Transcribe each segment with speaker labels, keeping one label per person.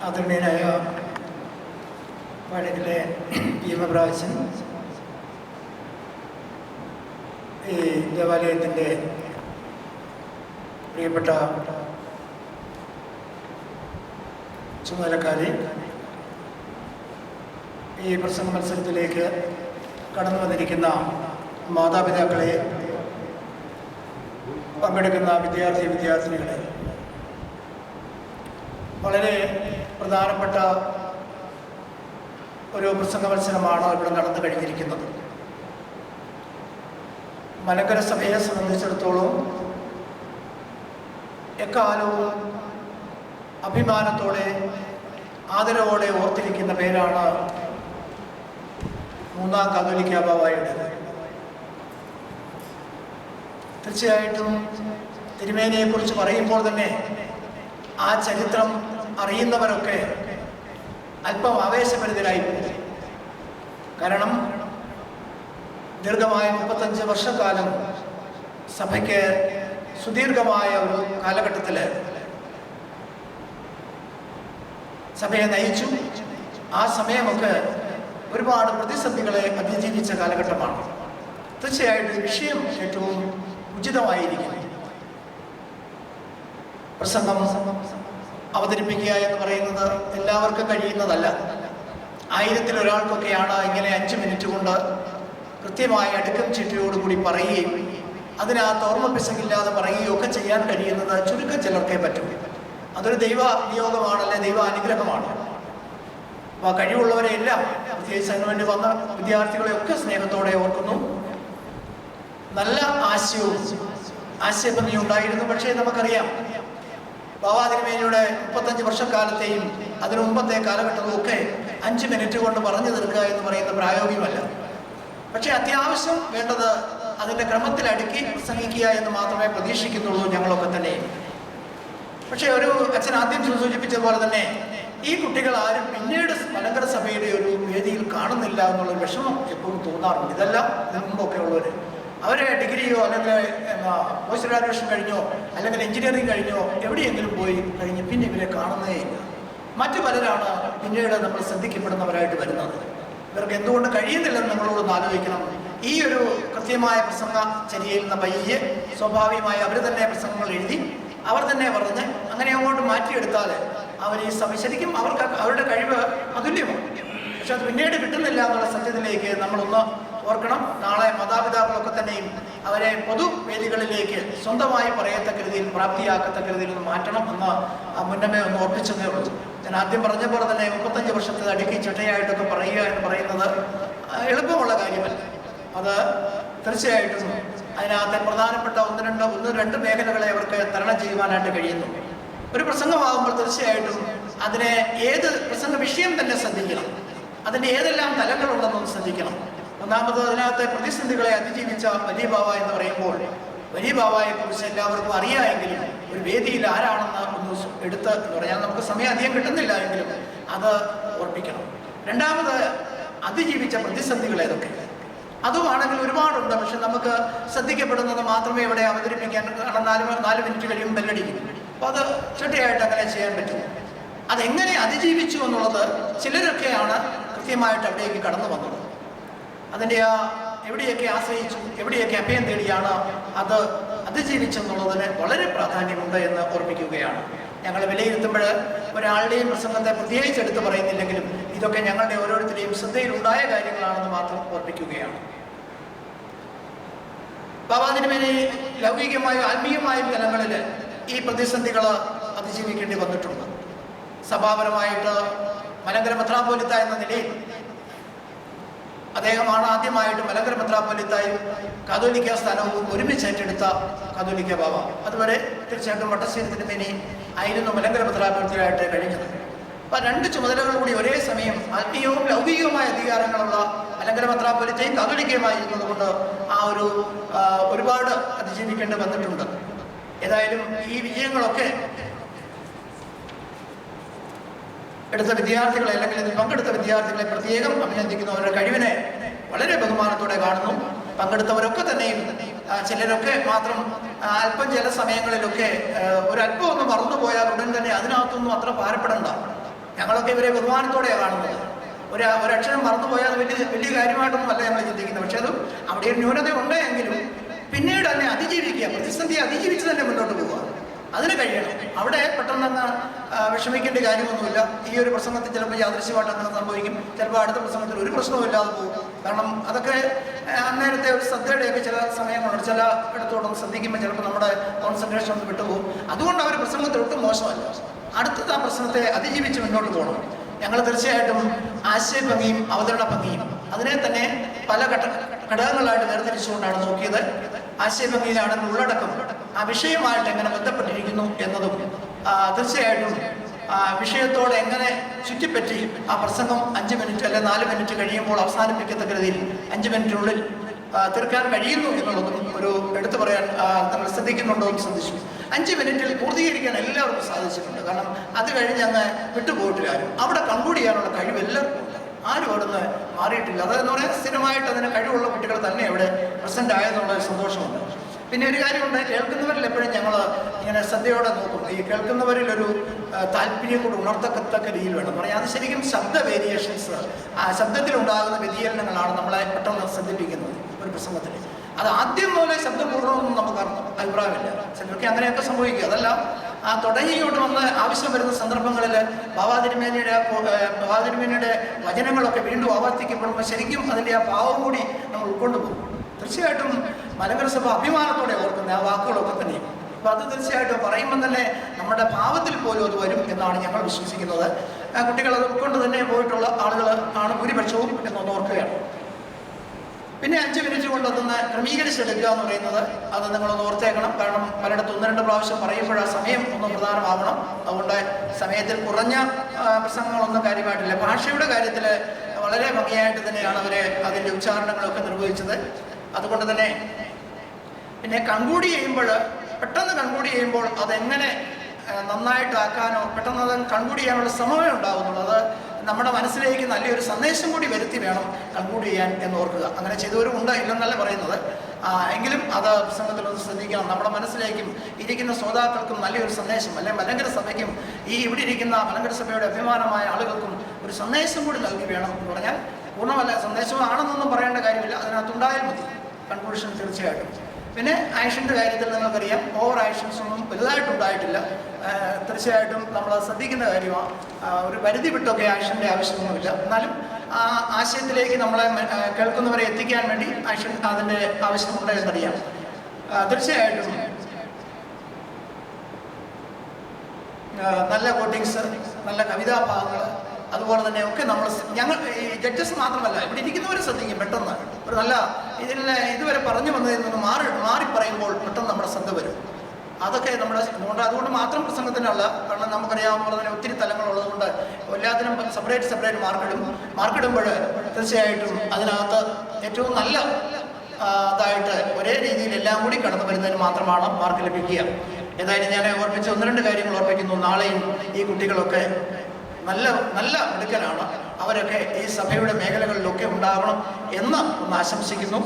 Speaker 1: ആദരണീയനായ പഴകിലെ ഭീമപ്രാവശ്യൻ ഈ ദേവാലയത്തിന്റെ പ്രിയപ്പെട്ട ചുമതലക്കാരി ഈ പ്രസംഗ മത്സരത്തിലേക്ക് കടന്നു വന്നിരിക്കുന്ന മാതാപിതാക്കളെ പങ്കെടുക്കുന്ന വിദ്യാർത്ഥി വിദ്യാർത്ഥിനികളെ വളരെ പ്രധാനപ്പെട്ട ഒരു പ്രസംഗ മത്സരമാണ് ഇവിടെ നടന്നു കഴിഞ്ഞിരിക്കുന്നത്. മലങ്കര സഭയെ സംബന്ധിച്ചിടത്തോളം എക്കാലവും അഭിമാനത്തോടെ ആദരവോടെ ഓർത്തിരിക്കുന്ന പേരാണ് മൂന്നാം കാതോലിക്ക ബാബായുടേത്. തീർച്ചയായിട്ടും തിരുമേനിയെക്കുറിച്ച് പറയുമ്പോൾ തന്നെ ആ ചരിത്രം അറിയുന്നവരൊക്കെ അല്പം ആവേശഭരിതരായി കാരണം ദീർഘമായ മുപ്പത്തഞ്ച് വർഷക്കാലം സഭയ്ക്ക് സുദീർഘമായ ഒരു കാലഘട്ടത്തിൽ സഭയെ നയിച്ചു. ആ സമയമൊക്കെ ഒരുപാട് പ്രതിസന്ധികളെ അതിജീവിച്ച കാലഘട്ടമാണ്. തീർച്ചയായിട്ടും വിഷയം ഏറ്റവും ഉചിതമായിരിക്കും പ്രസംഗം അവതരിപ്പിക്കുക എന്ന് പറയുന്നത് എല്ലാവർക്കും കഴിയുന്നതല്ല. ആയിരത്തിൽ ഒരാൾക്കൊക്കെയാണ് ഇങ്ങനെ അഞ്ച് മിനിറ്റ് കൊണ്ട് കൃത്യമായ അടുക്കം ചിട്ടയോടുകൂടി പറയുകയും അതിനകത്ത് ഓർമ്മപ്പിശകില്ലാതെ പറയുകയും ഒക്കെ ചെയ്യാൻ കഴിയുന്നത് ചുരുക്കം ചിലർക്കേ പറ്റും. അതൊരു ദൈവ നിയോഗമാണല്ലേ ദൈവ അനുഗ്രഹമാണ്. അപ്പോൾ കഴിവുള്ളവരെ എല്ലാം പ്രത്യേകിച്ച് അതിനു വേണ്ടി വന്ന വിദ്യാർത്ഥികളെ ഒക്കെ സ്നേഹത്തോടെ ഓർക്കുന്നു. നല്ല ആശയവും ആശയപ്രതി ഉണ്ടായിരുന്നു പക്ഷേ നമുക്കറിയാം ബാബാതിരുമേനിയുടെ മുപ്പത്തഞ്ച് വർഷക്കാലത്തെയും അതിനു മുമ്പത്തെ കാലഘട്ടവും ഒക്കെ അഞ്ച് മിനിറ്റ് കൊണ്ട് പറഞ്ഞു തീർക്കുക എന്ന് പറയുന്ന പ്രായോഗികമല്ല. പക്ഷേ അത്യാവശ്യം വേണ്ടത് അതിന്റെ ക്രമത്തിൽ അടുക്കി പ്രസംഗിക്കുക എന്ന് മാത്രമേ പ്രതീക്ഷിക്കുന്നുള്ളൂ ഞങ്ങളൊക്കെ തന്നെ. പക്ഷേ ഒരു അച്ഛൻ ആദ്യം സൂചിപ്പിച്ചതുപോലെ തന്നെ ഈ കുട്ടികൾ ആരും പിന്നീട് മലങ്കര സഭയുടെ ഒരു വേദിയിൽ കാണുന്നില്ല എന്നുള്ള വിഷമം എപ്പോഴും തോന്നാറുണ്ട്. ഇതെല്ലാം മുമ്പൊക്കെ ഉള്ളവർ അവരെ ഡിഗ്രിയോ അല്ലെങ്കിൽ എന്താ പോസ്റ്റ് ഗ്രാജുവേഷൻ കഴിഞ്ഞോ അല്ലെങ്കിൽ എഞ്ചിനീയറിംഗ് കഴിഞ്ഞോ എവിടെയെങ്കിലും പോയി കഴിഞ്ഞ് പിന്നെ ഇവരെ കാണുന്നേ ഇല്ല. മറ്റു പലരാണ് പിന്നീട് നമ്മൾ ശ്രദ്ധിക്കപ്പെടുന്നവരായിട്ട് വരുന്നത്. ഇവർക്ക് എന്തുകൊണ്ട് കഴിയുന്നില്ലെന്ന് നമ്മളോടൊന്ന് ആലോചിക്കണം. ഈ ഒരു കൃത്യമായ പ്രസംഗ ചര്യയിൽ നിന്ന് പയ്യെ സ്വാഭാവികമായി അവർ തന്നെ പ്രസംഗങ്ങൾ എഴുതി അവർ തന്നെ പറഞ്ഞ് അങ്ങനെ അങ്ങോട്ട് മാറ്റിയെടുത്താൽ അവർ ഈ സഭ ശരിക്കും അവർക്ക് അവരുടെ കഴിവ് അതുല്യമാണ് പക്ഷെ അത് പിന്നീട് കിട്ടുന്നില്ല എന്നുള്ള സത്യത്തിലേക്ക് നമ്മളൊന്ന് ഓർക്കണം നാളെ മാതാപിതാക്കളൊക്കെ തന്നെയും അവരെ പൊതുവേദികളിലേക്ക് സ്വന്തമായി പറയത്തക്ക രീതിയിൽ പ്രാപ്തിയാക്കത്തക്ക രീതിയിൽ ഒന്ന് മാറ്റണം എന്ന് ആ മുന്നമേ ഒന്ന് ഓർപ്പിച്ചതേ ഉള്ളൂ. ഞാൻ ആദ്യം പറഞ്ഞ പോലെ തന്നെ മുപ്പത്തഞ്ച് വർഷത്തെ അടുക്കി ചിട്ടയായിട്ടൊക്കെ പറയുക എന്ന് പറയുന്നത് എളുപ്പമുള്ള കാര്യമല്ല. അത് തീർച്ചയായിട്ടും അതിനകത്തെ പ്രധാനപ്പെട്ട ഒന്ന് രണ്ട് ഒന്ന് രണ്ട് മേഖലകളെ അവർക്ക് തരണം ചെയ്യുവാനായിട്ട് കഴിയുന്നു. ഒരു പ്രസംഗമാകുമ്പോൾ തീർച്ചയായിട്ടും അതിനെ ഏത് പ്രസംഗ വിഷയം തന്നെ ശ്രദ്ധിക്കണം. അതിന്റെ ഏതെല്ലാം തലങ്ങളുണ്ടെന്നും ശ്രദ്ധിക്കണം. ഒന്നാമത് അതിനകത്തെ പ്രതിസന്ധികളെ അതിജീവിച്ച വലിയ ബാവ എന്ന് പറയുമ്പോൾ വലിയ ബാവയെ കുറിച്ച് എല്ലാവർക്കും അറിയാമെങ്കിലും ഒരു വേദിയിൽ ആരാണെന്ന് ഒന്ന് എടുത്ത് എന്ന് പറഞ്ഞാൽ നമുക്ക് സമയം അധികം കിട്ടുന്നില്ല എങ്കിലും അത് ഓർപ്പിക്കണം. രണ്ടാമത് അതിജീവിച്ച പ്രതിസന്ധികൾ ഏതൊക്കെ? അതുമാണെങ്കിൽ ഒരുപാടുണ്ട് പക്ഷെ നമുക്ക് ശ്രദ്ധിക്കപ്പെടുന്നത് മാത്രമേ ഇവിടെ അവതരിപ്പിക്കാൻ കാരണം നാല് നാല് മിനിറ്റ് കഴിയുമ്പോൾ ബെല്ലടിക്കും. അപ്പോൾ അത് ചിട്ടയായിട്ട് അങ്ങനെ ചെയ്യാൻ പറ്റും. അതെങ്ങനെ അതിജീവിച്ചു എന്നുള്ളത് ചിലരൊക്കെയാണ് കൃത്യമായിട്ട് അവിടേക്ക് കടന്നു വന്നത്. അതിന്റെ ആ എവിടെയൊക്കെ ആശ്രയിച്ചു എവിടെയൊക്കെ അഭയം തേടിയാണ് അത് അതിജീവിച്ചെന്നുള്ളതിന് വളരെ പ്രാധാന്യമുണ്ട് എന്ന് ഓർമ്മിക്കുകയാണ്. ഞങ്ങൾ വിലയിരുത്തുമ്പോൾ ഒരാളുടെയും പ്രസംഗത്തെ പ്രത്യേകിച്ച് എടുത്ത് പറയുന്നില്ലെങ്കിലും ഇതൊക്കെ ഞങ്ങളുടെ ഓരോരുത്തരുടെയും ശ്രദ്ധയിലുണ്ടായ കാര്യങ്ങളാണെന്ന് മാത്രം ഓർപ്പിക്കുകയാണ് ബാബാതിനുമേനെ ലൗകികമായും ആത്മീയമായും തലങ്ങളിൽ ഈ പ്രതിസന്ധികൾ അതിജീവിക്കേണ്ടി വന്നിട്ടുണ്ട്. സഭാപരമായിട്ട് മലങ്കര മെത്രാപോലിത്ത എന്ന നിലയിൽ അദ്ദേഹമാണ് ആദ്യമായിട്ട് മലങ്കര മെത്രാപ്പൊലിത്തായും കാതോലിക്ക സ്ഥാനവും ഒരുമിച്ച് ഏറ്റെടുത്ത കാതോലിക്ക ബാബ. അതുവരെ തീർച്ചയായിട്ടും വട്ടശ്ശേരി തിരുമേനി ആയിരുന്നു മലങ്കര മെത്രാപ്പൊലിത്തയായിട്ട് കഴിഞ്ഞത്. അപ്പം രണ്ട് ചുമതലകൾ കൂടി ഒരേ സമയം ആത്മീയവും ലൗകികവുമായ അധികാരങ്ങളുള്ള മലങ്കര മെത്രാപ്പൊലിത്തയും കാതോലിക്കയുമായിരുന്നത് കൊണ്ട് ആ ഒരു ഒരുപാട് അതിജീവിക്കേണ്ടി വന്നിട്ടുണ്ട്. ഏതായാലും ഈ വിജയങ്ങളൊക്കെ എടുത്ത വിദ്യാർത്ഥികളെ അല്ലെങ്കിൽ ഇതിൽ പങ്കെടുത്ത വിദ്യാർത്ഥികളെ പ്രത്യേകം അഭിനന്ദിക്കുന്നു. അവരുടെ കഴിവിനെ വളരെ ബഹുമാനത്തോടെ കാണുന്നു. പങ്കെടുത്തവരൊക്കെ തന്നെയും ചിലരൊക്കെ മാത്രം അല്പം ചില സമയങ്ങളിലൊക്കെ ഒരു ഒരല്പം ഒന്ന് മറന്നുപോയാൽ ഉടൻ തന്നെ അതിനകത്തൊന്നും അത്ര ഭാരപ്പെടണ്ട. ഞങ്ങളൊക്കെ ഇവരെ ബഹുമാനത്തോടെയാണ് കാണുന്നത്. ഒരു ഒരക്ഷരം മറന്നുപോയാൽ വലിയ വലിയ കാര്യമായിട്ടൊന്നും അല്ല ഞങ്ങൾ ചിന്തിക്കുന്നത്. പക്ഷേ അതും അവിടെ ഒരു ന്യൂനത ഉണ്ട് എങ്കിലും പിന്നീട് അതിനെ അതിജീവിക്കുക പ്രതിസന്ധി അതിജീവിച്ച് തന്നെ മുന്നോട്ട് പോവുക. അതിന് കഴിയണം. അവിടെ പെട്ടെന്ന് അങ്ങ് വിഷമിക്കേണ്ട കാര്യമൊന്നുമില്ല. ഈ ഒരു പ്രസംഗത്തിൽ ചിലപ്പോൾ യാദൃശ്യമായിട്ട് അങ്ങനെ സംഭവിക്കും. ചിലപ്പോൾ അടുത്ത പ്രസംഗത്തിൽ ഒരു പ്രശ്നവും ഇല്ലാതെ പോകും. കാരണം അതൊക്കെ അന്നേരത്തെ ഒരു ശ്രദ്ധയുടെയൊക്കെ ചില സമയങ്ങളുണ്ട്. ചില ഇടത്തോടൊന്ന് ശ്രദ്ധിക്കുമ്പോൾ ചിലപ്പോൾ നമ്മുടെ കോൺസെൻട്രേഷൻ ഒന്ന് വിട്ടുപോകും. അതുകൊണ്ട് അവർ പ്രസംഗത്തിൽ ഒട്ടും മോശമല്ല. അടുത്തത് ആ പ്രശ്നത്തെ അതിജീവിച്ച് മുന്നോട്ട് പോകണം. ഞങ്ങൾ തീർച്ചയായിട്ടും ആശയഭംഗിയും അവതരണ ഭംഗിയും അതിനെ തന്നെ പല ഘട്ട ഘടകങ്ങളായിട്ട് വേർതിരിച്ചുകൊണ്ടാണ് നോക്കിയത്. ആശയഭംഗിയിലാണെങ്കിൽ ഉള്ളടക്കം ആ വിഷയമായിട്ട് എങ്ങനെ ബന്ധപ്പെട്ടിരിക്കുന്നു എന്നതും തീർച്ചയായിട്ടും വിഷയത്തോട് എങ്ങനെ ചുറ്റിപ്പറ്റി ആ പ്രസംഗം അഞ്ച് മിനിറ്റ് അല്ലെ നാല് മിനിറ്റ് കഴിയുമ്പോൾ അവസാനിപ്പിക്കത്തക്ക രീതിയിൽ അഞ്ച് മിനിറ്റിനുള്ളിൽ തീർക്കാൻ കഴിയുന്നു എന്നുള്ളതും ഒരു എടുത്തു പറയാൻ നമ്മൾ ശ്രദ്ധിക്കുന്നുണ്ടോ എന്ന് ശ്രദ്ധിച്ചു. അഞ്ച് മിനിറ്റിൽ പൂർത്തീകരിക്കാൻ എല്ലാവർക്കും സാധിച്ചിട്ടുണ്ട്. കാരണം അത് കഴിഞ്ഞ് അങ്ങ് വിട്ടുപോയിട്ടില്ല ആരും. അവിടെ കൺക്ലൂഡ് ചെയ്യാനുള്ള കഴിവ് എല്ലാവർക്കും ഉണ്ട്. ആരും അവിടുന്ന് മാറിയിട്ടില്ല. അതെന്ന് പറയാൻ സ്ഥിരമായിട്ട് അതിന് കഴിവുള്ള കുട്ടികൾ തന്നെ അവിടെ പ്രസന്റ് ആയെന്നുള്ള ഒരു സന്തോഷമുണ്ട്. പിന്നെ ഒരു കാര്യമുണ്ട്. കേൾക്കുന്നവരിൽ എപ്പോഴും ഞങ്ങൾ ഇങ്ങനെ ശ്രദ്ധയോടെ നോക്കും. ഈ കേൾക്കുന്നവരിൽ ഒരു താല്പര്യം കൂടി ഉണർത്തക്കത്തക്ക രീതിയിൽ വേണം. പറയാം അത് ശരിക്കും ശബ്ദ വേരിയേഷൻസ് ആ ശബ്ദത്തിലുണ്ടാകുന്ന വ്യതിചലനങ്ങളാണ് നമ്മളെ പെട്ടെന്ന് ശ്രദ്ധിപ്പിക്കുന്നത് ഒരു പ്രസംഗത്തിൽ അത് ആദ്യം പോലെ ശബ്ദപൂർണമൊന്നും നമുക്ക് അഭിപ്രായമില്ല. ചിലർക്ക് അങ്ങനെയൊക്കെ സംഭവിക്കും. അതല്ല ആ തുടങ്ങിയോട്ട് വന്ന് ആവശ്യം വരുന്ന സന്ദർഭങ്ങളിൽ ബാബാതിരുമേനയുടെ ബാബാതിരുമേനയുടെ വചനങ്ങളൊക്കെ വീണ്ടും ആവർത്തിക്കപ്പെടുമ്പോൾ ശരിക്കും അതിന്റെ ആ ഭാവം കൂടി നമ്മൾ ഉൾക്കൊണ്ടു പോകും. തീർച്ചയായിട്ടും മലങ്കര സഭ അഭിമാനത്തോടെ ഓർക്കുന്ന ആ വാക്കുകളൊക്കെ തന്നെയും അപ്പോൾ അത് തീർച്ചയായിട്ടും പറയുമ്പോൾ തന്നെ നമ്മുടെ ഭാവത്തിൽ പോലും അത് വരും എന്നാണ് ഞങ്ങൾ വിശ്വസിക്കുന്നത്. കുട്ടികൾ അത് ഉൾക്കൊണ്ട് തന്നെ പോയിട്ടുള്ള ആളുകൾ ആണ് ഭൂരിപക്ഷവും എന്നൊന്ന് ഓർക്കുകയാണ്. പിന്നെ അഞ്ച് മിനിറ്റ് കൊണ്ട് അതൊന്ന് ക്രമീകരിച്ചെടുക്കുക എന്ന് പറയുന്നത് അത് നിങ്ങളൊന്ന് ഓർത്തേക്കണം. കാരണം പലയിടത്ത് ഒന്ന് രണ്ട് പ്രാവശ്യം പറയുമ്പോൾ ആ സമയം ഒന്ന് പ്രധാനമാവണം. അതുകൊണ്ട് സമയത്തിൽ കുറഞ്ഞ പ്രസംഗങ്ങളൊന്നും കാര്യമായിട്ടില്ല. ഭാഷയുടെ കാര്യത്തിൽ വളരെ ഭംഗിയായിട്ട് തന്നെയാണ് അവർ അതിന്റെ ഉച്ചാരണങ്ങളൊക്കെ നിർവഹിച്ചത്. അതുകൊണ്ട് തന്നെ പിന്നെ കൺകൂടി ചെയ്യുമ്പോൾ പെട്ടെന്ന് കൺകൂടി ചെയ്യുമ്പോൾ അതെങ്ങനെ നന്നായിട്ടാക്കാനോ പെട്ടെന്ന് അത് കൺകൂടി ചെയ്യാനുള്ള ശ്രമമേ ഉണ്ടാകുന്നുള്ളൂ അത് നമ്മുടെ മനസ്സിലേക്ക് നല്ലൊരു സന്ദേശം കൂടി വരുത്തി വേണം കൺക്ലൂഡ് ചെയ്യാൻ എന്ന് ഓർക്കുക. അങ്ങനെ ചെയ്തവരും ഉണ്ട് ഇല്ലെന്നല്ല പറയുന്നത്. എങ്കിലും അത് പ്രസംഗത്തിലൊന്ന് ശ്രദ്ധിക്കണം. നമ്മുടെ മനസ്സിലേക്കും ഇരിക്കുന്ന ശ്രോതാക്കൾക്കും നല്ലൊരു സന്ദേശം അല്ലെങ്കിൽ മലങ്കര സഭയ്ക്കും ഈ ഇവിടെ ഇരിക്കുന്ന മലങ്കര സഭയുടെ അഭിമാനമായ ആളുകൾക്കും ഒരു സന്ദേശം കൂടി നൽകി വേണം എന്ന് പറഞ്ഞാൽ പൂർണമല്ല സന്ദേശമാണെന്നൊന്നും പറയേണ്ട കാര്യമില്ല. അതിനകത്തുണ്ടായാൽ മതി. കൺക്ലൂഷൻ തീർച്ചയായിട്ടും. പിന്നെ ആക്ഷന്റെ കാര്യത്തിൽ നിങ്ങൾക്കറിയാം ഓവർ ആക്ഷൻസ് ഒന്നും വലുതായിട്ട് ഉണ്ടായിട്ടില്ല. തീർച്ചയായിട്ടും നമ്മൾ ശ്രദ്ധിക്കുന്ന കാര്യമാണ് ഒരു പരിധി വിട്ടൊക്കെ ആക്ഷന്റെ ആവശ്യമൊന്നുമില്ല. എന്നാലും ആ ആശയത്തിലേക്ക് നമ്മളെ കേൾക്കുന്നവരെ എത്തിക്കാൻ വേണ്ടി ആക്ഷൻ അതിന്റെ ആവശ്യമുണ്ട് എന്നറിയാം. തീർച്ചയായിട്ടും. നല്ല കോട്ടിങ്സ് നല്ല കവിതാഭാഗങ്ങൾ അതുപോലെ തന്നെ ഒക്കെ നമ്മൾ ഞങ്ങൾ ജഡ്ജസ് മാത്രമല്ല ഇവിടെ ഇരിക്കുന്നവർ ശ്രദ്ധിക്കും പെട്ടെന്ന്. ഒരു നല്ല ഇതിൽ ഇതുവരെ പറഞ്ഞു വന്നതിൽ നിന്ന് മാറി മാറി പറയുമ്പോൾ പെട്ടെന്ന് നമ്മുടെ ശ്രദ്ധ വരും. അതൊക്കെ നമ്മുടെ അതുകൊണ്ട് അതുകൊണ്ട് മാത്രം പ്രസംഗത്തിനല്ല കാരണം നമുക്കറിയാവുന്ന പോലെ തന്നെ ഒത്തിരി തലങ്ങളുള്ളതുകൊണ്ട് എല്ലാത്തിനും സെപ്പറേറ്റ് സെപ്പറേറ്റ് മാർക്കിടും മാർക്കിടുമ്പോൾ തീർച്ചയായിട്ടും അതിനകത്ത് ഏറ്റവും നല്ല അതായിട്ട് ഒരേ രീതിയിൽ എല്ലാം കൂടി കടന്നു വരുന്നതിന് മാത്രമാണ് മാർക്ക് ലഭിക്കുക. ഏതായാലും ഞാൻ ഓർപ്പിച്ച ഒന്ന് രണ്ട് കാര്യങ്ങൾ ഓർപ്പിക്കുന്നു. നാളെയും ഈ കുട്ടികളൊക്കെ നല്ല നല്ല മിടുക്കലാണ് അവരൊക്കെ ഈ സഭയുടെ മേഖലകളിലൊക്കെ ഉണ്ടാവണം എന്ന് ഒന്ന് ആശംസിക്കുന്നു.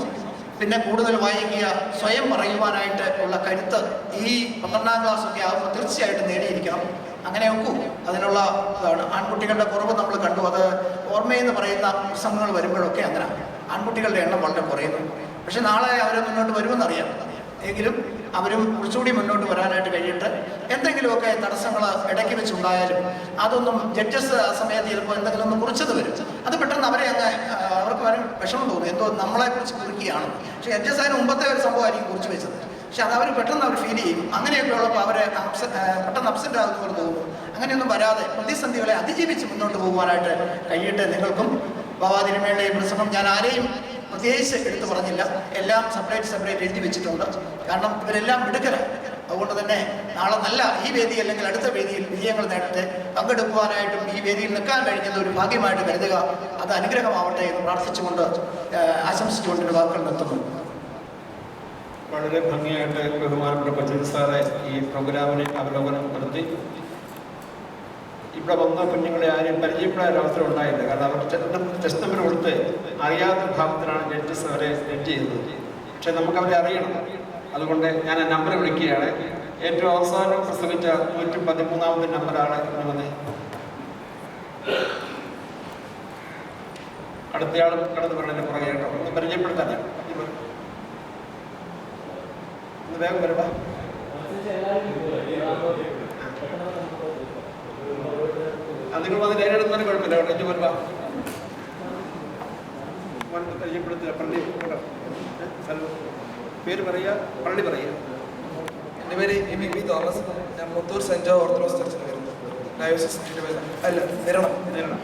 Speaker 1: പിന്നെ കൂടുതൽ വായിക്കുക സ്വയം പറയുവാനായിട്ട് ഉള്ള കരുത്ത് ഈ പന്ത്രണ്ടാം ക്ലാസ് ഒക്കെ ആകുമ്പോൾ തീർച്ചയായിട്ടും നേടിയിരിക്കണം. അങ്ങനെ ഒക്കൂ അതിനുള്ള ഇതാണ് ആൺകുട്ടികളുടെ കുറവ് നമ്മൾ കണ്ടു. അത് ഓർമ്മയെന്ന് പറയുന്ന പ്രസംഗങ്ങൾ വരുമ്പോഴൊക്കെ അങ്ങനെ. ആൺകുട്ടികളുടെ എണ്ണം വളരെ കുറയുന്നു. പക്ഷെ നാളെ അവരെ മുന്നോട്ട് വരുമെന്നറിയാം. എങ്കിലും അവരും കുറച്ചുകൂടി മുന്നോട്ട് വരാനായിട്ട് കഴിയട്ടെ. എന്തെങ്കിലുമൊക്കെ തടസ്സങ്ങൾ ഇടയ്ക്ക് വെച്ചുണ്ടായാലും അതൊന്നും ജഡ്ജസ് ആ സമയത്ത് ചിലപ്പോൾ എന്തെങ്കിലും ഒന്ന് കുറിച്ചത് വരും. അത് പെട്ടെന്ന് അവരെ അങ്ങ് അവർക്ക് വരും വിഷമം തോന്നും. എന്തോ നമ്മളെ കുറിച്ച് കുറിക്കുകയാണ്. പക്ഷേ ജഡ്ജസ് അതിന് മുമ്പത്തെ ഒരു സംഭവമായിരിക്കും കുറിച്ച് വെച്ചത്. പക്ഷെ അത് അവർ പെട്ടെന്ന് അവർ ഫീൽ ചെയ്യും. അങ്ങനെയൊക്കെ ഉള്ളപ്പോൾ ആ, പെട്ടെന്ന് അപ്സെറ്റ് ആകുന്നവർ തോന്നുന്നു അങ്ങനെയൊന്നും വരാതെ പ്രതിസന്ധികളെ അതിജീവിച്ച് മുന്നോട്ട് പോകുവാനായിട്ട് കഴിയട്ടെ നിങ്ങൾക്കും. ഈ പ്രസംഗം ഞാൻ ആരെയും പ്രത്യേകിച്ച് എടുത്തു പറഞ്ഞില്ല. എല്ലാം സെപ്പറേറ്റ് സെപ്പറേറ്റ് എഴുതി വെച്ചിട്ടുണ്ട്. കാരണം ഇവരെല്ലാം മിടുക്കരാണ്. അതുകൊണ്ട് തന്നെ നാളെ നല്ല ഈ വേദി അല്ലെങ്കിൽ അടുത്ത വേദിയിൽ വിജയങ്ങൾ നേടട്ടെ. പങ്കെടുക്കുവാനായിട്ടും ഈ വേദിയിൽ നിൽക്കാൻ കഴിഞ്ഞത് ഒരു ഭാഗ്യമായിട്ട് കരുതുക. അത് അനുഗ്രഹമാവട്ടെ എന്ന് പ്രാർത്ഥിച്ചുകൊണ്ട് ആശംസിച്ചുകൊണ്ട് വാക്കുകൾ നിർത്തുന്നു.
Speaker 2: വളരെ ഭംഗിയായിട്ട് ബഹുമാനപ്പെട്ട ബച്ചൻ സാറെ ഈ പ്രോഗ്രാമിനെ അവലോകനം നടത്തി. ഇവിടെ വന്ന കുഞ്ഞുങ്ങളെ ആരെയും പരിചയപ്പെടാൻ അവസരം ഉണ്ടായില്ല. കാരണം അവർ ടെസ്റ്റ് നമ്പർ കൊടുത്ത് അറിയാത്ത വിഭാഗത്തിലാണ് ജഡ്ജസ് അവരെ ജഡ്ജ് ചെയ്തത് പക്ഷെ നമുക്ക് അവരെ അറിയണം. അതുകൊണ്ട് ഞാൻ ആ നമ്പർ വിളിക്കുകയാണ്. ഏറ്റവും അവസാനം പ്രസംഗിച്ച നൂറ്റി പതിമൂന്നാമത്തെ നമ്പറാണ് ഇന്ന് അടുത്തയാളും കടന്നു പറഞ്ഞ പുറകെ കേട്ടോ. ഒന്ന് പരിചയപ്പെടുത്താനാ ഒന്ന് വേഗം വരവാ നിങ്ങൾ വന്ന് നേരിടുന്നതിന് കുഴപ്പമില്ല കേട്ടോ. വരവാ പരിചയപ്പെടുത്തുക. പള്ളി ഹലോ. സ്ഥലം. പേര് പറയുക. പള്ളി പറയുക.
Speaker 3: എന്റെ പേര് എം ബി തോമസ്. ഞാൻ മുത്തൂർ സെന്റ് ജോ ഓർത്തഡോക്സ് ചർച്ചിൽ വരുന്നു. ഡയോസിസ് അല്ല നിരണം.
Speaker 2: നിരണം.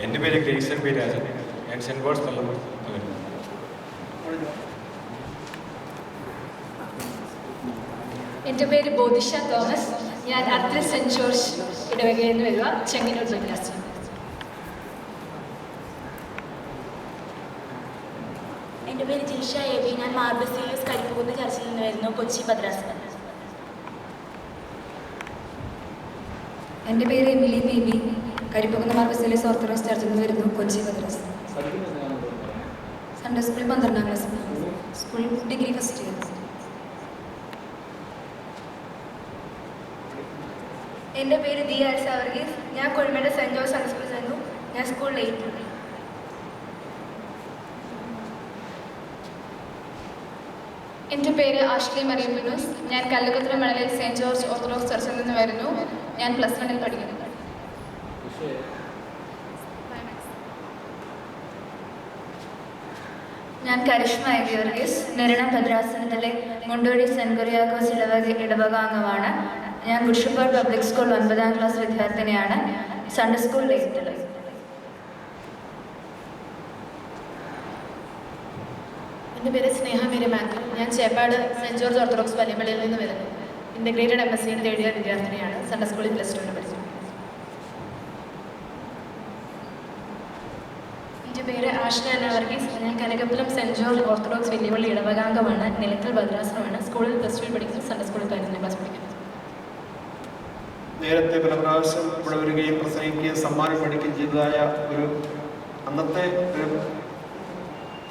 Speaker 4: എന്റെ പേര് ഗ്രേസൻ പി രാജൻ. ഞാൻ സെന്റ് ബോർഡ് സ്ഥലം
Speaker 5: എന്റെ പേര് ബോധിഷ തോമസ്. ഞാൻ അർദ്ധ സെന്റ് ജോർജ് ഇടവകയിൽ നിന്ന് വരിക ചെങ്ങന്നൂർ മദ്രാസ്
Speaker 6: എന്റെ പേര് ജിൽഷ എബി ഞാൻ മാർബസീലിയസ് കരിപ്പുകുന്ന് ചർച്ചിൽ നിന്ന് വരുന്നു കൊച്ചി ഭദ്രാസനം.
Speaker 7: എന്റെ പേര് Emily Baby Karippakunna Mar Baselios Orthodox ചർച്ചിൽ നിന്ന് വരുന്നു കൊച്ചി മദ്രാസ് സൺഡേ സ്കൂളിൽ പന്ത്രണ്ടാം class. School degree first year.
Speaker 8: എന്റെ പേര് ദിയ സാവർഗീസ് വർഗീസ് ഞാൻ കൊഴിമേട് സെന്റ് ജോസ് ഹൈസ്കൂളിൽ നിന്നു ഞാൻ സ്കൂളിൽ എയ്റ്റ്.
Speaker 5: എന്റെ പേര് ആഷ്ലി മറിയ ബിനോസ് ഞാൻ കല്ലുകുത്ര മണലിൽ സെന്റ് ജോർജ് ഓർത്തഡോക്സ് ചർച്ചിൽ നിന്ന് വരുന്നു. ഞാൻ പ്ലസ് വണ്ണിൽ പഠിക്കുന്നു.
Speaker 8: ഞാൻ കരിഷ്മ എബി വർഗീസ് നിരണം ഭദ്രാസനത്തിലെ മുണ്ടൂരി സെന്റ് കുര്യാക്കോസ് ഇടവക ഇടവക അംഗമാണ്. ഞാൻ കുരിശുപാട് പബ്ലിക് സ്കൂൾ ഒൻപതാം ക്ലാസ് വിദ്യാർത്ഥിനിയാണ്. സൺഡേ സ്കൂൾ എയ്ത്തിൽ
Speaker 9: എന്റെ പേര് സ്നേഹ മേരി മാത്യു. ഞാൻ ചേപ്പാട് സെന്റ് ജോർജ് ഓർത്തഡോക്സ് പള്ളിപ്പള്ളിയിൽ നിന്ന് വരുന്നു. ഇന്റഗ്രേറ്റഡ് എം എസ് സിയുടെ ഇയർ വിദ്യാർത്ഥിനിയാണ് സൺഡേ സ്കൂളിൽ പ്ലസ് ടുവിന് പഠിച്ചു
Speaker 8: എന്റെ പേര് ആഷ്ന അന്ന വർഗീസ്. ഞാൻ കനകപ്പുലം സെന്റ് ജോർജ് ഓർത്തഡോക്സ് വെല്ലുവിളി ഇടവകാംഗമാണ്. നിലക്കൽ ഭദ്രാസനമാണ്. സ്കൂളിൽ പ്ലസ് ടുവിൽ പഠിക്കുന്നത് സൺഡേ സ്കൂളിൽ പതിനൊന്നാം ക്ലാസ് പഠിക്കുന്നത്
Speaker 2: നേരത്തെ പല പ്രാവശ്യം ഇവിടെ വരികയും പ്രസംഗിക്കുകയും സമ്മാനം മേടിക്കുകയും ചെയ്തതായ ഒരു അന്നത്തെ ഒരു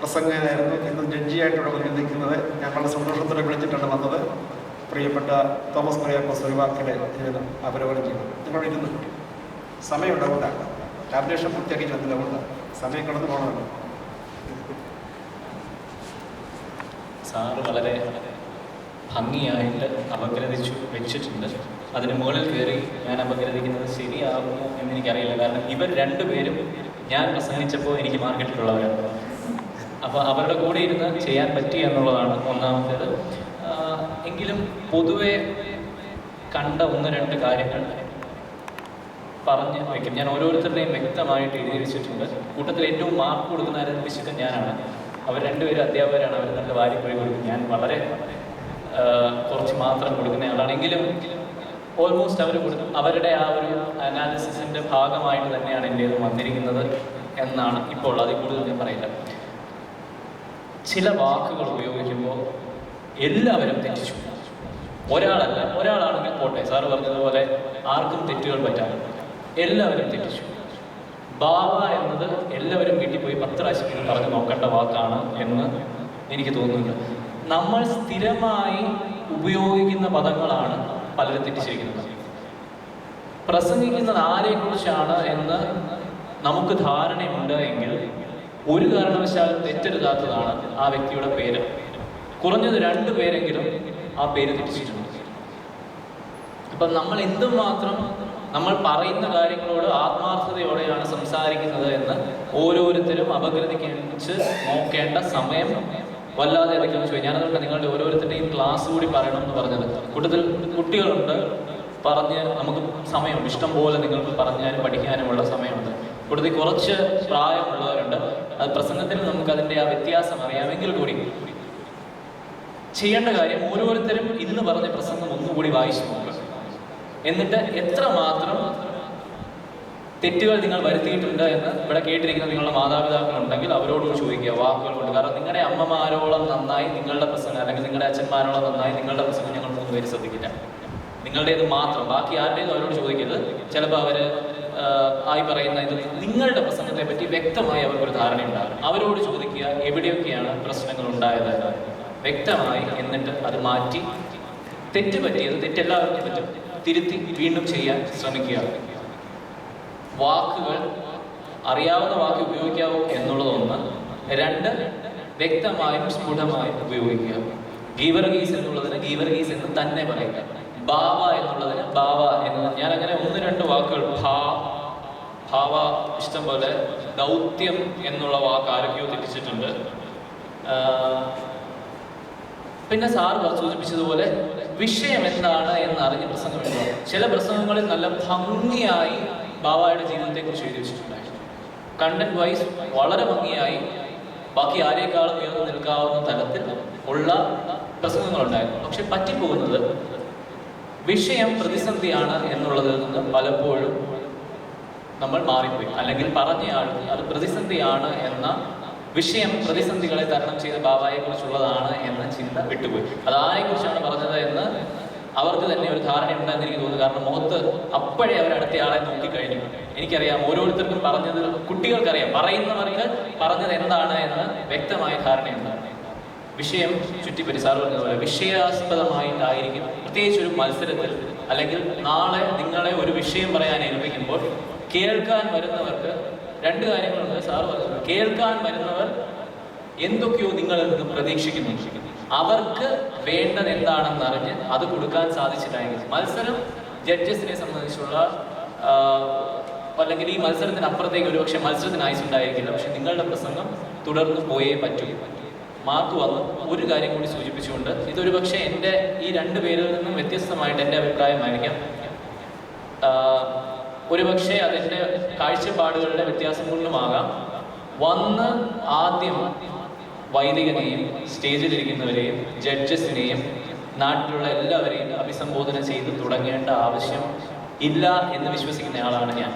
Speaker 2: പ്രസംഗനായിരുന്നു ഇന്ന് ജഡ്ജിയായിട്ട് ഇവിടെ മുന്നിൽ നിൽക്കുന്നത് വളരെ സന്തോഷത്തോടെ വിളിച്ചിട്ടാണ് വന്നത്. പ്രിയപ്പെട്ട തോമസ് മറിയാക്കോസ് ഒഴിവാക്കിയുടെ ജീവിതം അവരവരും ചെയ്തു. നിങ്ങൾ ഇരുന്ന് സമയം അതുകൊണ്ടാണ് ടാബ്ലേഷൻ പൂർത്തിയാക്കി ചെന്നില്ല. കൊണ്ട് സമയം കടന്നു പോകണമല്ലോ.
Speaker 10: സാറ് വളരെ ഭംഗിയായിട്ട് അപഗ്രഥിച്ചു വെച്ചിട്ടുണ്ട്. അതിന് മുകളിൽ കയറി ഞാൻ അപഗ്രഥിക്കുന്നത് ശരിയാകുമോ എന്ന് എനിക്കറിയില്ല. കാരണം ഇവർ രണ്ടുപേരും ഞാൻ പ്രസംഗിച്ചപ്പോൾ എനിക്ക് മാർക്കറ്റിലുള്ളവരാണ് അപ്പോൾ അവരുടെ കൂടെ ഇരുന്ന് ചെയ്യാൻ പറ്റി എന്നുള്ളതാണ് ഒന്നാമത്തേത്. എങ്കിലും പൊതുവെ കണ്ട ഒന്ന് രണ്ട് കാര്യങ്ങൾ പറഞ്ഞ് വയ്ക്കും. ഞാൻ ഓരോരുത്തരുടെയും വ്യക്തമായിട്ട് എഴുതി വെച്ചിട്ടുണ്ട്. കൂട്ടത്തിൽ ഏറ്റവും മാർക്ക് കൊടുക്കുന്ന ആരും? വിശുദ്ധൻ ഞാനാണ്. അവർ രണ്ടുപേരും അധ്യാപകരാണ്. അവർ നല്ല വാരിപ്പൊഴി കൊടുക്കും. ഞാൻ വളരെ കുറച്ച് മാത്രം കൊടുക്കുന്ന ആളാണെങ്കിലും ഓൾമോസ്റ്റ് അവർ കൊടുക്കും. അവരുടെ ആ ഒരു അനാലിസിസിന്റെ ഭാഗമായിട്ട് തന്നെയാണ് എന്റേത് വന്നിരിക്കുന്നത് എന്നാണ് ഇപ്പോൾ അതിൽ കൂടുതൽ ഞാൻ പറയില്ല. ചില വാക്കുകൾ ഉപയോഗിക്കുമ്പോൾ എല്ലാവരും തെറ്റിച്ചു. ഒരാളല്ല ഒരാളാണെങ്കിൽ പോട്ടെ. സാറ് പറഞ്ഞതുപോലെ ആർക്കും തെറ്റുകൾ പറ്റാതെ. എല്ലാവരും തെറ്റിച്ചു. ബാബ എന്നത് എല്ലാവരും വീട്ടിൽ പോയി പത്ത് പ്രാവശ്യം പറഞ്ഞു നോക്കേണ്ട വാക്കാണ് എന്ന് എനിക്ക് തോന്നുന്നുണ്ട്. നമ്മൾ സ്ഥിരമായി ഉപയോഗിക്കുന്ന പദങ്ങളാണ് പലരും തെറ്റിച്ചിരിക്കുന്നത്. പ്രസംഗിക്കുന്നത് ആരെക്കുറിച്ചാണ് എന്ന് നമുക്ക് ധാരണയുണ്ട് എങ്കിൽ ഒരു കാരണവശാലും തെറ്റരുതാത്തതാണ് ആ വ്യക്തിയുടെ പേര്. കുറഞ്ഞത് രണ്ടു പേരെങ്കിലും ആ പേര് തിരിച്ചിട്ടുണ്ട്. അപ്പം നമ്മൾ എന്തുമാത്രം നമ്മൾ പറയുന്ന കാര്യങ്ങളോട് ആത്മാർത്ഥതയോടെയാണ് സംസാരിക്കുന്നത് എന്ന് ഓരോരുത്തരും അപഗ്രഥിച്ച് നോക്കേണ്ട സമയം വല്ലാതെ ഇറക്കിയെന്ന് ചോദിച്ചു ഞാനതുകൊണ്ട് നിങ്ങളുടെ ഓരോരുത്തരുടെയും ക്ലാസ് കൂടി പറയണം എന്ന് പറഞ്ഞത്. കൂട്ടത്തിൽ കുട്ടികളുണ്ട്. പറഞ്ഞ് നമുക്ക് സമയം ഇഷ്ടം പോലെ നിങ്ങൾക്ക് പറഞ്ഞാലും പഠിക്കാനുമുള്ള സമയമുണ്ട്. കൂടുതൽ കുറച്ച് പ്രായമുള്ളവരുണ്ട്. അത് പ്രസംഗത്തിൽ നമുക്ക് അതിന്റെ ആ വ്യത്യാസം അറിയാമെങ്കിൽ കൂടി ചെയ്യേണ്ട കാര്യം ഓരോരുത്തരും ഇന്ന് പറഞ്ഞ പ്രസംഗം ഒന്നുകൂടി വായിച്ചു നോക്കുക. എന്നിട്ട് എത്ര മാത്രം തെറ്റുകൾ നിങ്ങൾ വരുത്തിയിട്ടുണ്ട് എന്ന് ഇവിടെ കേട്ടിരിക്കുന്ന നിങ്ങളുടെ മാതാപിതാക്കളുണ്ടെങ്കിൽ അവരോടും ചോദിക്കുക വാക്കുകൾ കൊണ്ട്. കാരണം നിങ്ങളുടെ അമ്മമാരോളം നന്നായി നിങ്ങളുടെ പ്രസംഗം അല്ലെങ്കിൽ നിങ്ങളുടെ അച്ഛന്മാരോളം നന്നായി നിങ്ങളുടെ പ്രസംഗം ഞങ്ങൾ മൂന്ന് പേര് ശ്രദ്ധിക്കില്ല നിങ്ങളുടേത് മാത്രം. ബാക്കി ആരുടേതും അവരോട് ചോദിക്കരുത്. ചിലപ്പോൾ അവർ ആയി പറയുന്ന ഇത് നിങ്ങളുടെ പ്രസംഗത്തെ പറ്റി വ്യക്തമായി അവർക്കൊരു ധാരണയുണ്ടാകും അവരോട് ചോദിക്കുക എവിടെയൊക്കെയാണ് പ്രശ്നങ്ങൾ ഉണ്ടായത് വ്യക്തമായി എന്നിട്ട് അത് മാറ്റി തെറ്റ് പറ്റിയത് തെറ്റെല്ലാവർക്കും പറ്റും. തിരുത്തി വീണ്ടും ചെയ്യാൻ ശ്രമിക്കുക. വാക്കുകൾ അറിയാവുന്ന വാക്ക് ഉപയോഗിക്കാവോ എന്നുള്ളതൊന്ന്. രണ്ട് വ്യക്തമായും സ്ഫുടമായും ഉപയോഗിക്കുക. ഗീവർഗീസ് എന്നുള്ളതിന് ഗീവർഗീസ് എന്ന് തന്നെ പറയുക. ബാവ എന്നുള്ളതിന് ബാവ എന്ന് ഞാൻ അങ്ങനെ ഒന്ന് രണ്ട് വാക്കുകൾ ഭാ ഭാവ ഇഷ്ടം പോലെ ദൗത്യം എന്നുള്ള വാക്ക് ആരൊക്കെയോ തെറ്റിച്ചിട്ടുണ്ട്. പിന്നെ സാർ സൂചിപ്പിച്ചതുപോലെ വിഷയം എന്താണ് എന്ന് അറിഞ്ഞ് പ്രസംഗം ചില പ്രസംഗങ്ങളിൽ നല്ല ഭംഗിയായി ബാബായുടെ ജീവിതത്തെക്കുറിച്ച് എഴുതി വെച്ചിട്ടുണ്ടായിരുന്നു. കണ്ടന്റ് വൈസ് വളരെ ഭംഗിയായി ബാക്കി ആരെക്കാളും ഉയർന്നു നിൽക്കാവുന്ന തലത്തിൽ ഉള്ള പ്രസംഗങ്ങളുണ്ടായിരുന്നു. പക്ഷെ പറ്റിപ്പോകുന്നത് വിഷയം പ്രതിസന്ധിയാണ് എന്നുള്ളതിൽ നിന്ന് പലപ്പോഴും നമ്മൾ മാറിപ്പോയി. അല്ലെങ്കിൽ പറഞ്ഞയാൾ അത് പ്രതിസന്ധിയാണ് എന്ന വിഷയം പ്രതിസന്ധികളെ തരണം ചെയ്ത ബാബായെ കുറിച്ചുള്ളതാണ് എന്ന ചിന്ത വിട്ടുപോയി. അത് ആരെ കുറിച്ചാണ് പറഞ്ഞത് എന്ന് അവർക്ക് തന്നെ ഒരു ധാരണ ഉണ്ടെന്ന് എനിക്ക് തോന്നുന്നു. കാരണം മുഖത്ത് അപ്പോഴേ അവർ അടുത്തയാളെ നോക്കിക്കഴിഞ്ഞു. എനിക്കറിയാം ഓരോരുത്തർക്കും പറഞ്ഞത് കുട്ടികൾക്കറിയാം. പറയുന്നവർക്ക് പറഞ്ഞത് എന്താണ് എന്ന് വ്യക്തമായ ധാരണയുണ്ട്. വിഷയം ചുറ്റിപ്പറ്റി സാർ പറഞ്ഞതുപോലെ വിഷയാസ്പദമായിട്ടായിരിക്കും. പ്രത്യേകിച്ച് ഒരു മത്സരത്തിൽ അല്ലെങ്കിൽ നാളെ നിങ്ങളെ ഒരു വിഷയം പറയാൻ ഏൽപ്പിക്കുമ്പോൾ കേൾക്കാൻ വരുന്നവർക്ക് രണ്ട് കാര്യങ്ങളുണ്ട്. സാർ പറഞ്ഞത് കേൾക്കാൻ വരുന്നവർ എന്തൊക്കെയോ നിങ്ങളിൽ നിന്ന് പ്രതീക്ഷിക്കുന്നു. അവർക്ക് വേണ്ടത് എന്താണെന്ന് അറിഞ്ഞ് അത് കൊടുക്കാൻ സാധിച്ചിട്ടായിരിക്കും. മത്സരം ജഡ്ജസിനെ സംബന്ധിച്ചുള്ള അല്ലെങ്കിൽ ഈ മത്സരത്തിന് അപ്പുറത്തേക്ക് ഒരു പക്ഷേ മത്സരത്തിന് ആയിട്ടുണ്ടായിരിക്കില്ല പക്ഷെ നിങ്ങളുടെ പ്രസംഗം തുടർന്ന് പോയേ പറ്റൂ. മാർക്ക് വന്ന് ഒരു കാര്യം കൂടി സൂചിപ്പിച്ചുകൊണ്ട് ഇതൊരു പക്ഷേ എന്റെ ഈ രണ്ട് പേരിൽ നിന്നും വ്യത്യസ്തമായിട്ട് എന്റെ അഭിപ്രായമായിരിക്കാം. ഒരു പക്ഷേ അതിന്റെ കാഴ്ചപ്പാടുകളുടെ വ്യത്യാസം കൊണ്ടുമാകാം വന്ന് ആദ്യം വൈദികനെയും സ്റ്റേജിലിരിക്കുന്നവരെയും ജഡ്ജസിനെയും നാട്ടിലുള്ള എല്ലാവരെയും അഭിസംബോധന ചെയ്ത് തുടങ്ങേണ്ട ആവശ്യം ഇല്ല എന്ന് വിശ്വസിക്കുന്ന ആളാണ് ഞാൻ.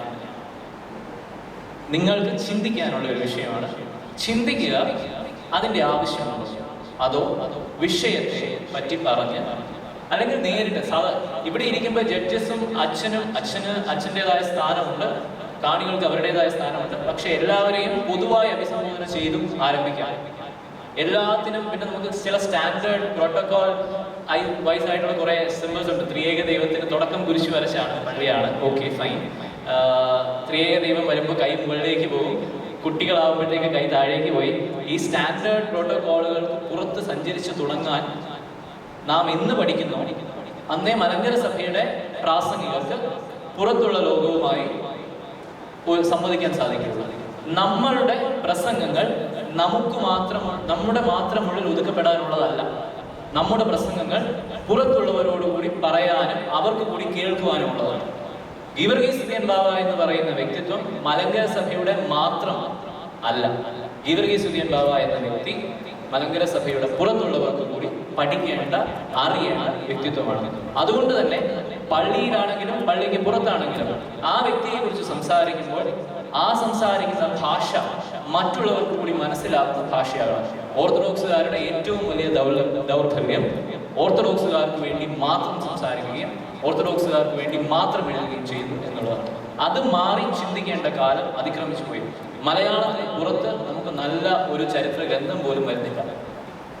Speaker 10: നിങ്ങൾക്ക് ചിന്തിക്കാനുള്ള ഒരു വിഷയമാണ്. ചിന്തിക്കുക അതിന്റെ ആവശ്യമുണ്ടോ അതോ വിഷയത്തെ പറ്റി പറഞ്ഞ് അല്ലെങ്കിൽ നേരിട്ട് സാധാ ഇവിടെ ഇരിക്കുമ്പോൾ ജഡ്ജസും അച്ഛനും അച്ഛന് അച്ഛന്റെതായ സ്ഥാനമുണ്ട്. കാണികൾക്ക് അവരുടേതായ സ്ഥാനമുണ്ട്. പക്ഷെ എല്ലാവരെയും പൊതുവായി അഭിസംബോധന ചെയ്തും ആരംഭിക്കാം. എല്ലാത്തിനും പിന്നെ നമുക്ക് ചില സ്റ്റാൻഡേർഡ് പ്രോട്ടോകോൾ ഐ വൈസ് ആയിട്ടുള്ള കുറേ സിമ്പിൾസ് ഉണ്ട്. ത്രിയേക ദൈവത്തിന് തുടക്കം കുരിശ് വരച്ചാണ്. പള്ളിയാണ് ഓക്കെ ഫൈൻ ത്രിയേക ദൈവം വരുമ്പോൾ കൈ മുകളിലേക്ക് പോകും. കുട്ടികളാകുമ്പോഴത്തേക്ക് കൈ താഴേക്ക് പോയി. ഈ സ്റ്റാൻഡേർഡ് പ്രോട്ടോകോളുകൾക്ക് പുറത്ത് സഞ്ചരിച്ചു തുടങ്ങാൻ നാം ഇന്ന് പഠിക്കുന്നു. അന്നേ മലങ്കര സഭയുടെ പ്രാസംഗികർക്ക് പുറത്തുള്ള ലോകവുമായി സംവദിക്കാൻ സാധിക്കുന്നു. നമ്മളുടെ പ്രസംഗങ്ങൾ നമുക്ക് മാത്രം നമ്മുടെ മാത്രം മാത്രമുള്ളിൽ ഒതുക്കപ്പെടാനുള്ളതല്ല. നമ്മുടെ പ്രസംഗങ്ങൾ പുറത്തുള്ളവരോടുകൂടി പറയാനും അവർക്ക് കൂടി കേൾക്കുവാനും ഉള്ളതാണ് ഗീവർഗീസ് സിദ്ധിയൻ ബാബ എന്ന് പറയുന്ന വ്യക്തിത്വം മലങ്കര സഭയുടെ മാത്രം അല്ല. ഗീവർഗീസ് സുധിയൻ ബാബ എന്ന വ്യക്തി മലങ്കര സഭയുടെ പുറത്തുള്ളവർക്ക് കൂടി പഠിക്കേണ്ട അറിയേണ്ട വ്യക്തിത്വമാണ്. അതുകൊണ്ട് തന്നെ പള്ളിയിലാണെങ്കിലും പള്ളിക്ക് പുറത്താണെങ്കിലും ആ വ്യക്തിയെ കുറിച്ച് സംസാരിക്കുമ്പോൾ ആ സംസാരിക്കുന്ന ഭാഷ മറ്റുള്ളവർക്ക് കൂടി മനസ്സിലാക്കുന്ന ഭാഷയാണ്. ഓർത്തഡോക്സുകാരുടെ ഏറ്റവും വലിയ ദൗർലഭ്യം ഓർത്തഡോക്സുകാർക്ക് വേണ്ടി മാത്രം സംസാരിക്കുകയും ഓർത്തഡോക്സുകാർക്ക് വേണ്ടി മാത്രം എഴുതുകയും ചെയ്യുന്നു എന്നുള്ളതാണ്. അത് മാറി ചിന്തിക്കേണ്ട കാലം അതിക്രമിച്ചു പോയി. മലയാളത്തിന് പുറത്ത് നമുക്ക് നല്ല ഒരു ചരിത്ര ഗ്രന്ഥം പോലും വരുന്നില്ല.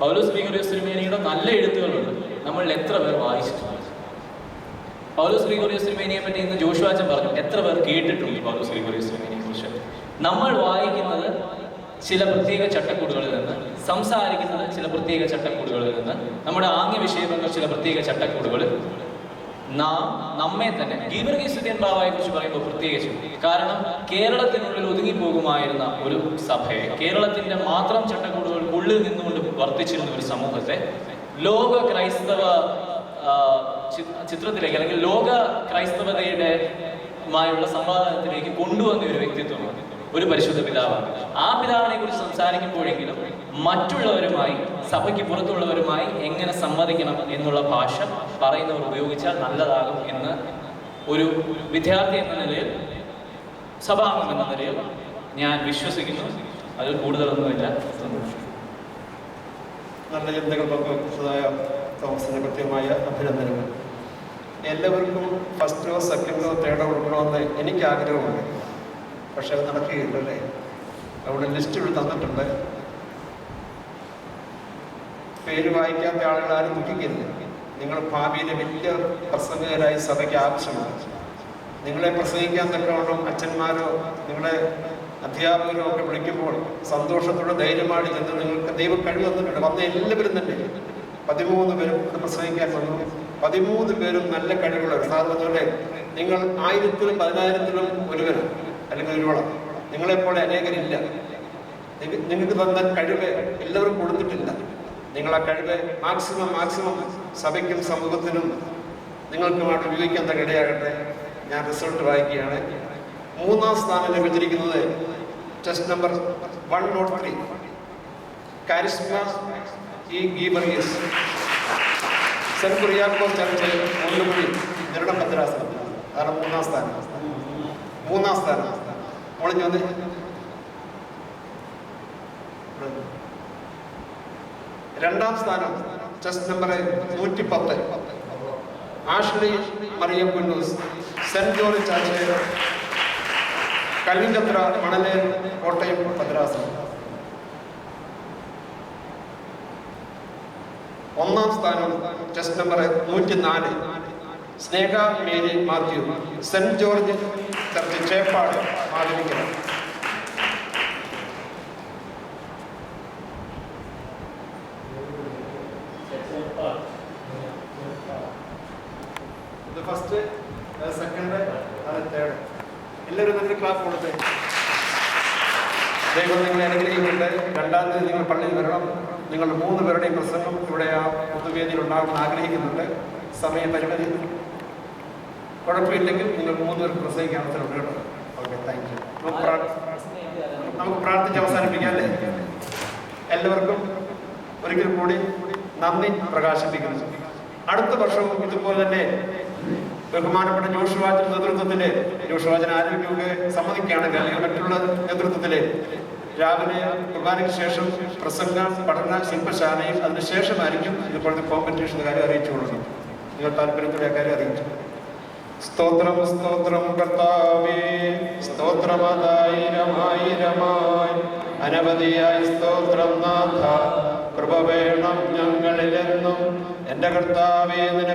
Speaker 10: പൗലോസ് ഗ്രിഗോറിയോസ് തിരുമേനിയുടെ നല്ല എഴുത്തുകളുണ്ട്. നമ്മൾ എത്ര പേർ വായിച്ചിട്ടുണ്ട്? പൗലോസ് ഗ്രിഗോറിയോസ് തിരുമേനിയെ പറ്റി ഇന്ന് ജോഷുവാച്ചൻ പറഞ്ഞു. എത്ര പേർ കേട്ടിട്ടുണ്ട് പൗലോസ് ഗ്രിഗോറിയോസ് തിരുമേനിയെ കുറിച്ച്? നമ്മൾ വായിക്കുന്നത് ചില പ്രത്യേക ചട്ടക്കൂടുകളിൽ നിന്ന് സംസാരിക്കുന്നത് ചില പ്രത്യേക ചട്ടക്കൂടുകളിൽ നിന്ന് നമ്മുടെ ആംഗ്യ വിഷയങ്ങൾ ചില പ്രത്യേക ചട്ടക്കൂടുകളിൽ നാം നമ്മെ തന്നെ ഗീവർഗീസുദ്ദീൻ ബാബായെ കുറിച്ച് പറയുമ്പോൾ പ്രത്യേകിച്ചും. കാരണം കേരളത്തിനുള്ളിൽ ഒതുങ്ങിപ്പോകുമായിരുന്ന ഒരു സഭയെ കേരളത്തിന്റെ മാത്രം ചട്ടക്കൂടുകൾക്കുള്ളിൽ നിന്നുകൊണ്ട് വർദ്ധിച്ചിരുന്ന ഒരു സമൂഹത്തെ ലോക ക്രൈസ്തവ ചിത്രത്തിലേക്ക് അല്ലെങ്കിൽ ലോക ക്രൈസ്തവതയുടെ മായുള്ള സമാധാനത്തിലേക്ക് കൊണ്ടുവന്ന ഒരു വ്യക്തിത്വമാണ്. ഒരു പരിശുദ്ധ പിതാവാണ് ആ പിതാവിനെ കുറിച്ച് സംസാരിക്കുമ്പോഴെങ്കിലും മറ്റുള്ളവരുമായി സഭയ്ക്ക് പുറത്തുള്ളവരുമായി എങ്ങനെ സംവദിക്കണം എന്നുള്ള ഭാഷ പറയുന്നവർ ഉപയോഗിച്ചാൽ നല്ലതാകും എന്ന് ഒരു വിദ്യാർത്ഥി എന്ന നിലയിൽ സഭാംഗം എന്ന നിലയിൽ ഞാൻ വിശ്വസിക്കുന്നു. അതിൽ കൂടുതലൊന്നുമില്ല. സന്തോഷം.
Speaker 2: നല്ല ചിന്തകൾ പങ്കുവച്ചതായ തോമസിന് കൃത്യമായ അഭിനന്ദനങ്ങൾ. എല്ലാവർക്കും ഫസ്റ്റോ സെക്കൻഡോ തേർഡോ കൊടുക്കണമെന്ന് എനിക്ക് ആഗ്രഹമുണ്ട്. പക്ഷെ അത് നടക്കുകയില്ലല്ലേ അവിടെ ലിസ്റ്റ് ഇവിടെ തന്നിട്ടുണ്ട്. പേര് വായിക്കാത്ത ആളുകൾ ആരും ദുഃഖിക്കരുത്. നിങ്ങൾ ഭാവിയിലെ വലിയ പ്രസംഗകരായി സഭയ്ക്ക് ആവശ്യമാണ്. നിങ്ങളെ പ്രസംഗിക്കാൻ തക്കവണ്ണം അച്ഛന്മാരോ നിങ്ങളെ അധ്യാപകരോ ഒക്കെ വിളിക്കുമ്പോൾ സന്തോഷത്തോടെ ധൈര്യമായിട്ട് ചെന്ന് നിങ്ങൾക്ക് ദൈവം കഴിവ് തന്നിട്ടുണ്ട്. വന്ന എല്ലാവരും തന്നെ. പതിമൂന്ന് പേരും പ്രസംഗിക്കാൻ വന്നു. പതിമൂന്ന് പേരും നല്ല കഴിവുള്ളവർ. സാധാരണ നിങ്ങൾ ആയിരത്തിലും പതിനായിരത്തിലും ഒരുവൻ അല്ലെങ്കിൽ ഒരുവളം. നിങ്ങളെപ്പോലെ അനേകരില്ല. നിങ്ങ- നിങ്ങൾക്ക് തന്ന കഴിവ് എല്ലാവരും കൊടുത്തിട്ടില്ല. നിങ്ങൾ ആ കഴിവ് മാക്സിമം മാക്സിമം സഭയ്ക്കും സമൂഹത്തിനും നിങ്ങൾക്കുമായിട്ട് ഉപയോഗിക്കാൻ തന്നെ ഇടയാകട്ടെ ഞാൻ റിസൾട്ട് വായിക്കുകയാണ്. മൂന്നാം സ്ഥാനം ലഭിച്ചിരിക്കുന്നത് test number one nought three Karishma E ഗീബർഗീസ് saint കുറിയാക്കോ church ഒന്നുകൂടി നിരണം ഭദ്രാസനം അതാണ് മൂന്നാം സ്ഥാനം. മൂന്നാം സ്ഥാനം. ഒളിഞ്ഞു വന്ന്. രണ്ടാം സ്ഥാനം ടെസ്റ്റ് നമ്പർ നൂറ്റി പത്ത് Ashley Mariam Kunnoos saint George church Kallinkathra Manalel Kottayam ഭദ്രാസനം. ഒന്നാം സ്ഥാനം ടെസ്റ്റ് നമ്പർ നൂറ്റി നാല് Sneha Mary Mathew saint George church Cheppad Madhavikkara ഇത് ഫസ്റ്റ് സെക്കൻഡ് അത് തേർഡ് എല്ലാവരും നല്ലൊരു ക്ലാസ് കൊടുത്തേ. ദൈവം നിങ്ങളെ അനുഗ്രഹിക്കുന്നുണ്ട് രണ്ടാം തീയതി നിങ്ങൾ പള്ളിയിൽ നിങ്ങളുടെ മൂന്ന് പേരുടെയും പ്രസംഗം ഇവിടെ പൊതുവേദിയിൽ ഉണ്ടാകുമെന്ന് ആഗ്രഹിക്കുന്നുണ്ട്. സമയപരിമിതി. കുഴപ്പമില്ലെങ്കിൽ നിങ്ങൾ മൂന്ന് പേർക്ക് പ്രസംഗിക്കാൻ അവസരമുണ്ട് കേട്ടോ ഓക്കെ താങ്ക് യു നമുക്ക് പ്രാർ- നമുക്ക് പ്രാർത്ഥിച്ച് അവസാനിപ്പിക്കാം അല്ലേ? എല്ലാവർക്കും ഒരിക്കൽ കൂടി നന്ദി പ്രകാശിപ്പിക്കുന്നു. അടുത്ത വർഷവും ഇതുപോലെ തന്നെ ബഹുമാനപ്പെട്ട ജോഷുവാചന നേതൃത്വത്തിൽ ജോഷുവാജൻ ആരോഗ്യമൊക്കെ സമ്മതിക്കുകയാണെങ്കിൽ അല്ലെങ്കിൽ മറ്റുള്ള നേതൃത്വത്തിൽ രാവിലെ കുർബാനയ്ക്ക് ശേഷം പ്രസംഗ പഠന ശില്പശാലയും അതിനുശേഷമായിരിക്കും ഇതുപോലത്തെ കോമ്പറ്റീഷൻ കാര്യം അറിയിച്ചു കൊടുക്കുന്നത് നിങ്ങൾ താല്പര്യത്തോടെ കാര്യം അറിയിച്ചു. സ്തോത്രം സ്തോത്രം കർത്താവേ സ്തോത്രമതായിരമായിരമായി അനവധിയായി സ്തോത്രം നാഥ കൃപ വേണം ഞങ്ങളിലെന്നും. എന്റെ കർത്താവേ നിന